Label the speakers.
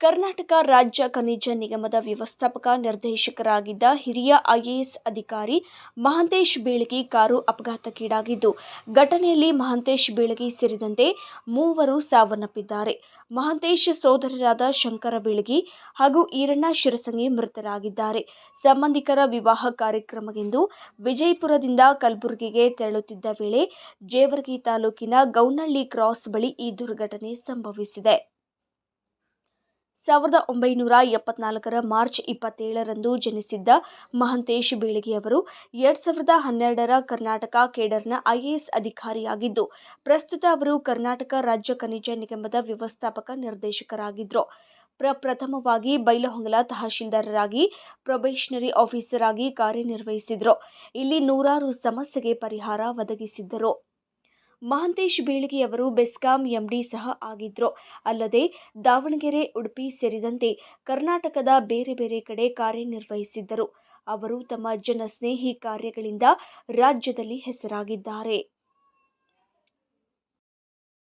Speaker 1: ಕರ್ನಾಟಕ ರಾಜ್ಯ ಖನಿಜ ನಿಗಮದ ವ್ಯವಸ್ಥಾಪಕ ನಿರ್ದೇಶಕರಾಗಿದ್ದ ಹಿರಿಯ ಐಎಎಸ್ ಅಧಿಕಾರಿ ಮಹಂತೇಶ್ ಬೀಳಗಿ ಕಾರು ಅಪಘಾತಕ್ಕೀಡಾಗಿದ್ದು, ಘಟನೆಯಲ್ಲಿ ಮಹಂತೇಶ್ ಬೀಳಗಿ ಸೇರಿದಂತೆ ಮೂವರು ಸಾವನ್ನಪ್ಪಿದ್ದಾರೆ. ಮಹಂತೇಶ್ ಸೋದರರಾದ ಶಂಕರ ಬೀಳಗಿ ಹಾಗೂ ಈರಣ್ಣ ಶಿರಸಂಗಿ ಮೃತರಾಗಿದ್ದಾರೆ. ಸಂಬಂಧಿಕರ ವಿವಾಹ ಕಾರ್ಯಕ್ರಮವೆಂದು ವಿಜಯಪುರದಿಂದ ಕಲಬುರಗಿಗೆ ತೆರಳುತ್ತಿದ್ದ ವೇಳೆ ಜೇವರ್ಗಿ ತಾಲೂಕಿನ ಗೌನಹಳ್ಳಿ ಕ್ರಾಸ್ ಬಳಿ ಈ ದುರ್ಘಟನೆ ಸಂಭವಿಸಿದೆ. ಸಾವಿರದ ಒಂಬೈನೂರ ಎಪ್ಪತ್ನಾಲ್ಕರ ಮಾರ್ಚ್ ಇಪ್ಪತ್ತೇಳರಂದು ಜನಿಸಿದ್ದ ಮಹಂತೇಶ್ ಬೀಳಗಿ ಅವರು ಎರಡ್ ಸಾವಿರದ ಹನ್ನೆರಡರ ಕರ್ನಾಟಕ ಕೇಡರ್ನ ಐಎಎಸ್ ಅಧಿಕಾರಿಯಾಗಿದ್ದು, ಪ್ರಸ್ತುತ ಅವರು ಕರ್ನಾಟಕ ರಾಜ್ಯ ಖನಿಜ ನಿಗಮದ ವ್ಯವಸ್ಥಾಪಕ ನಿರ್ದೇಶಕರಾಗಿದ್ದರು ಪ್ರಪ್ರಥಮವಾಗಿ ಬೈಲಹೊಂಗಲ ತಹಶೀಲ್ದಾರರಾಗಿ, ಪ್ರೊಬೇಷನರಿ ಆಫೀಸರ್ ಆಗಿ ಕಾರ್ಯನಿರ್ವಹಿಸಿದರು. ಇಲ್ಲಿ ನೂರಾರು ಸಮಸ್ಯೆಗೆ ಪರಿಹಾರ ಒದಗಿಸಿದ್ದರು. ಮಹಾಂತೇಶ್ ಬೀಳಗಿ ಅವರು ಬೆಸ್ಕಾಂ ಎಂಡಿ ಸಹ ಆಗಿದ್ರು. ಅಲ್ಲದೆ ದಾವಣಗೆರೆ, ಉಡುಪಿ ಸೇರಿದಂತೆ ಕರ್ನಾಟಕದ ಬೇರೆ ಬೇರೆ ಕಡೆ ಕಾರ್ಯನಿರ್ವಹಿಸಿದ್ದರು. ಅವರು ತಮ್ಮ ಜನಸ್ನೇಹಿ ಕಾರ್ಯಗಳಿಂದ ರಾಜ್ಯದಲ್ಲಿ ಹೆಸರಾಗಿದ್ದಾರೆ.